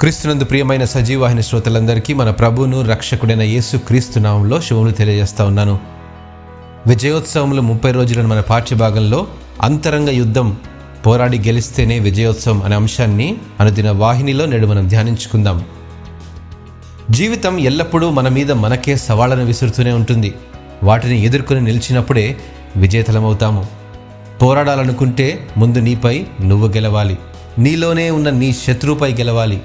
క్రీస్తునందు ప్రియమైన సజీవాహిని శ్రోతలందరికీ మన ప్రభువును రక్షకుడైన యేసు క్రీస్తు నామంలో శుభములు తెలియజేస్తా ఉన్నాను. విజయోత్సవంలో ముప్పై రోజులను మన పాఠ్యభాగంలో అంతరంగ యుద్ధం పోరాడి గెలిస్తేనే విజయోత్సవం అనే అంశాన్ని అనుదిన వాహినిలో నేడు మనం ధ్యానించుకుందాం. జీవితం ఎల్లప్పుడూ మన మీద మనకే సవాళ్ళను విసురుతూనే ఉంటుంది. వాటిని ఎదుర్కొని నిలిచినప్పుడే విజేతలమవుతాము. పోరాడాలనుకుంటే ముందు నీపై నువ్వు గెలవాలి. నీలోనే ఉన్న నీ శత్రువుపై గెలవాలి.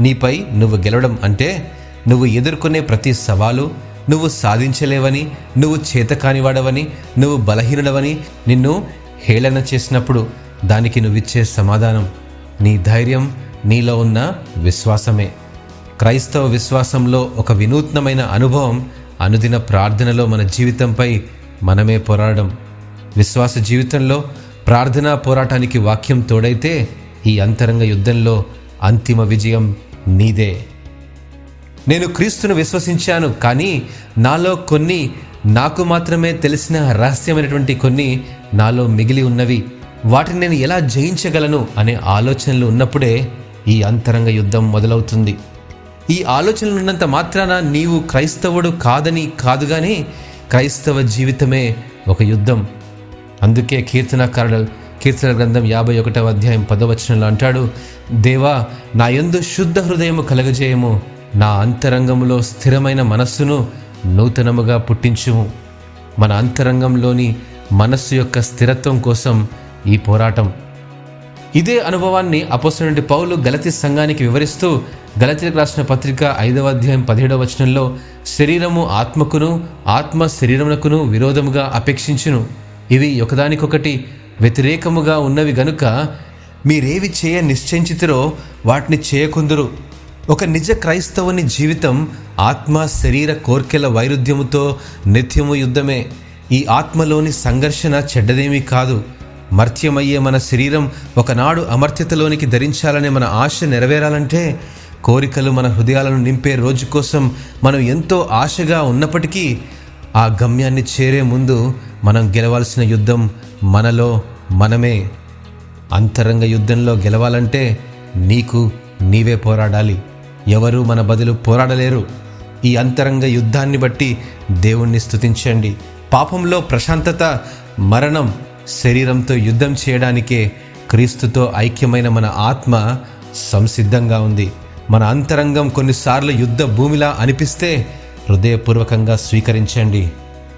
నీపై నువ్వు గెలవడం అంటే నువ్వు ఎదుర్కొనే ప్రతి సవాలు నువ్వు సాధించలేవని నువ్వు చేతకానివాడవని నువ్వు బలహీనుడవని నిన్ను హేళన చేసినప్పుడు దానికి నువ్విచ్చే సమాధానం నీ ధైర్యం నీలో ఉన్న విశ్వాసమే. క్రైస్తవ విశ్వాసంలో ఒక వినూత్నమైన అనుభవం అనుదిన ప్రార్థనలో మన జీవితంపై మనమే పోరాడడం. విశ్వాస జీవితంలో ప్రార్థనా పోరాటానికి వాక్యం తోడైతే ఈ అంతరంగ యుద్ధంలో అంతిమ విజయం నీదే. నేను క్రీస్తును విశ్వసించాను కానీ నాలో కొన్ని నాకు మాత్రమే తెలిసిన రహస్యమైనటువంటి కొన్ని నాలో మిగిలి ఉన్నవి. వాటిని నేను ఎలా జయించగలను అనే ఆలోచనలు ఉన్నప్పుడే ఈ అంతరంగ యుద్ధం మొదలవుతుంది. ఈ ఆలోచనలు ఉన్నంత మాత్రాన నీవు క్రైస్తవుడు కాదని కాదుగాని క్రైస్తవ జీవితమే ఒక యుద్ధం. అందుకే కీర్తనకారుడు కీర్తన గ్రంథం యాభై ఒకటవ అధ్యాయం పదవచనంలో అంటాడు దేవా నా యందు శుద్ధ హృదయము కలగజేయము. నా అంతరంగంలో స్థిరమైన మనస్సును నూతనముగా పుట్టించుము. మన అంతరంగంలోని మనస్సు యొక్క స్థిరత్వం కోసం ఈ పోరాటం. ఇదే అనుభవాన్ని అపోసనుడి పౌలు గలతి సంఘానికి వివరిస్తూ గలతీలకు రాసిన పత్రిక ఐదవ అధ్యాయం పదిహేడవ వచనంలో శరీరము ఆత్మకును ఆత్మ శరీరమునకును విరోధముగా అపేక్షించును. ఇవి ఒకదానికొకటి వ్యతిరేకముగా ఉన్నవి గనుక మీరేవి చేయ నిశ్చయించితిరో వాటిని చేయకుందురు. ఒక నిజ క్రైస్తవుని జీవితం ఆత్మ శరీర కోర్కెల వైరుధ్యముతో నిత్యము యుద్ధమే. ఈ ఆత్మలోని సంఘర్షణ చెడ్డదేమీ కాదు. మర్త్యమయ్యే మన శరీరం ఒకనాడు అమర్త్యతలోనికి ధరించాలనే మన ఆశ నెరవేరాలంటే కోరికలు మన హృదయాలను నింపే రోజు కోసం మనం ఎంతో ఆశగా ఉన్నప్పటికీ ఆ గమ్యాన్ని చేరే ముందు మనం గెలవాల్సిన యుద్ధం మనలో మనమే. అంతరంగ యుద్ధంలో గెలవాలంటే నీకు నీవే పోరాడాలి. ఎవరు మన బదులు పోరాడలేరు. ఈ అంతరంగ యుద్ధాన్ని బట్టి దేవుణ్ణి స్థుతించండి పాపంలో ప్రశాంతత మరణం శరీరంతో యుద్ధం చేయడానికే క్రీస్తుతో ఐక్యమైన మన ఆత్మ సంసిద్ధంగా ఉంది. మన అంతరంగం కొన్నిసార్లు యుద్ధ భూమిలా అనిపిస్తే హృదయపూర్వకంగా స్వీకరించండి.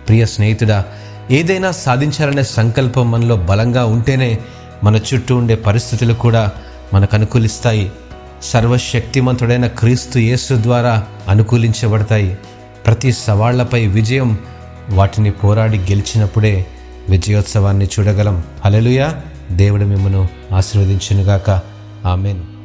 ప్రియ స్నేహితుడా ఏదైనా సాధించాలనే సంకల్పం మనలో బలంగా ఉంటేనే మన చుట్టూ ఉండే పరిస్థితులు కూడా మనకు అనుకూలిస్తాయి. సర్వశక్తిమంతుడైన క్రీస్తు యేసు ద్వారా అనుకూలించబడతాయి. ప్రతి సవాళ్ళపై విజయం వాటిని పోరాడి గెలిచినప్పుడే విజయోత్సవాన్ని చూడగలం. హలెలుయా దేవుడు మిమ్మను ఆశీర్వదించునుగాక. ఆమెను.